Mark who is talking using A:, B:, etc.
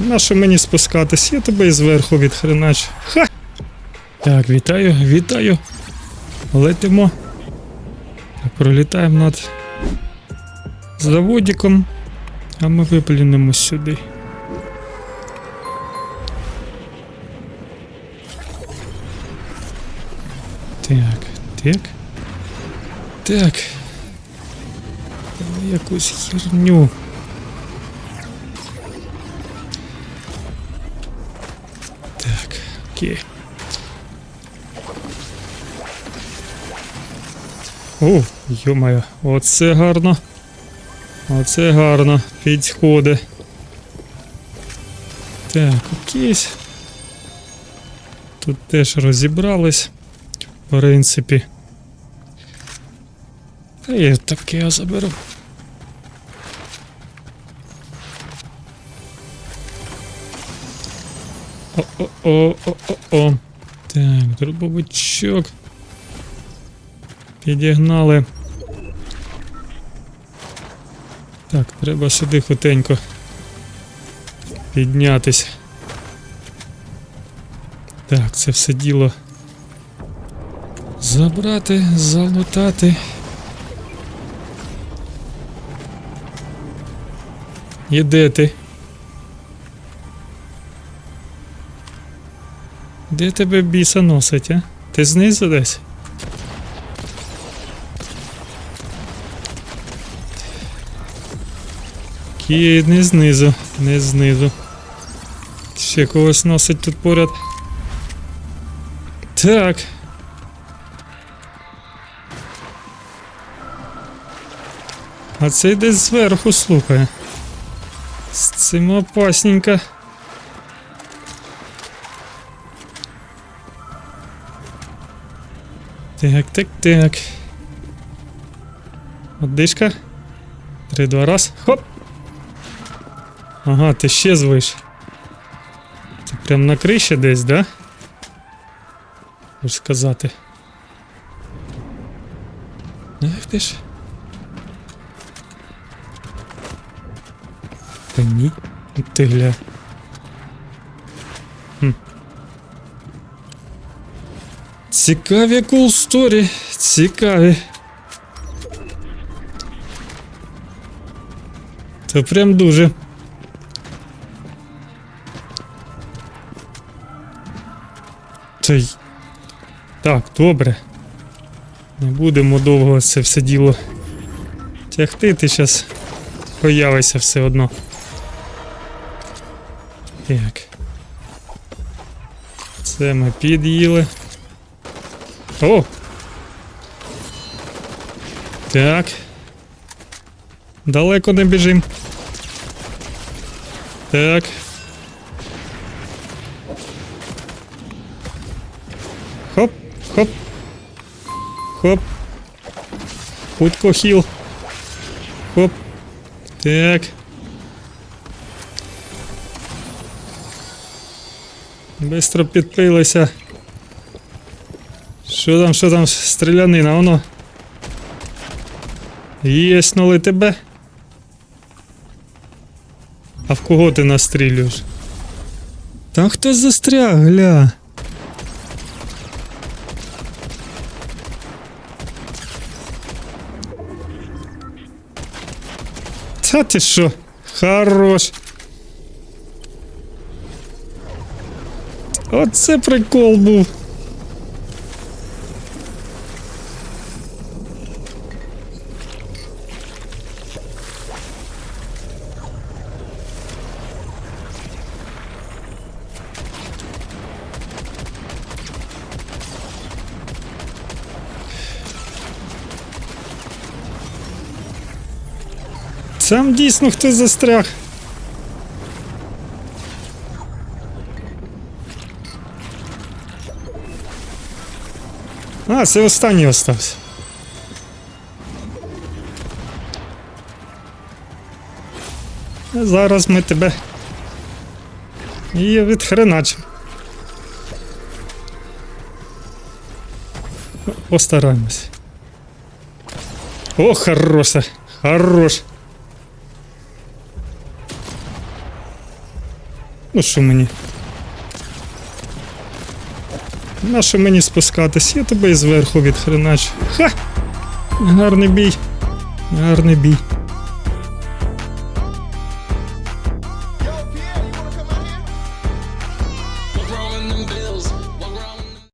A: Нащо мені спускатись? Я тебе і зверху відхреначу. Ха! Так, вітаю, вітаю. Летимо. Пролітаємо над заводиком, а ми виплюнемо сюди. Так, так. Так. Давай якусь херню. Окей. О, йомаю, оце гарно. Оце гарно. Підходи. Так, окей. Тут теж розібрались. В принципі. Та я таке я заберу. О-о-о-о-о-о. Так, дробовичок. Підігнали. Так, треба сюди хутенько піднятись. Так, це все діло забрати, залутати. І де ти? Де тебе біса носить, а? Ти знизу десь? Кі, не знизу, не знизу. Ще когось носить тут поряд. Так. А цей десь зверху слухає. З цим опасненько. Так, так, так. Одишка. Три, два, раз. Хоп! Ага, ти ще звиш. Ти прям на криші десь, да? Можеш сказати. Ах ти ж. Та ні. Ти гля. Хм. Цікаві cool. Цікаві. Це прям дуже. Й... Так, добре. Не будемо довго це все діло тягти, ти зараз появишся все одно. Так. Це ми під'їли. О! Так. Далеко не біжим. Так. Хоп, хоп. Хоп. Хутко хіл. Хоп. Так. Бистро підпилися. Що там, що там, стрілянина, воно. Єснули тебе. А в кого ти настрілюєш? Там хтось застряг, гля. Та ти що? Хорош. Оце прикол був. Там дійсно хтось застряг. А, це останній остався. Зараз ми тебе і відхреначимо. Постараємось. О, хороше, хорош. Ну що мені? Нащо мені спускатись? Я тебе і зверху відхреначу. Ха! Гарний бій. Гарний бій.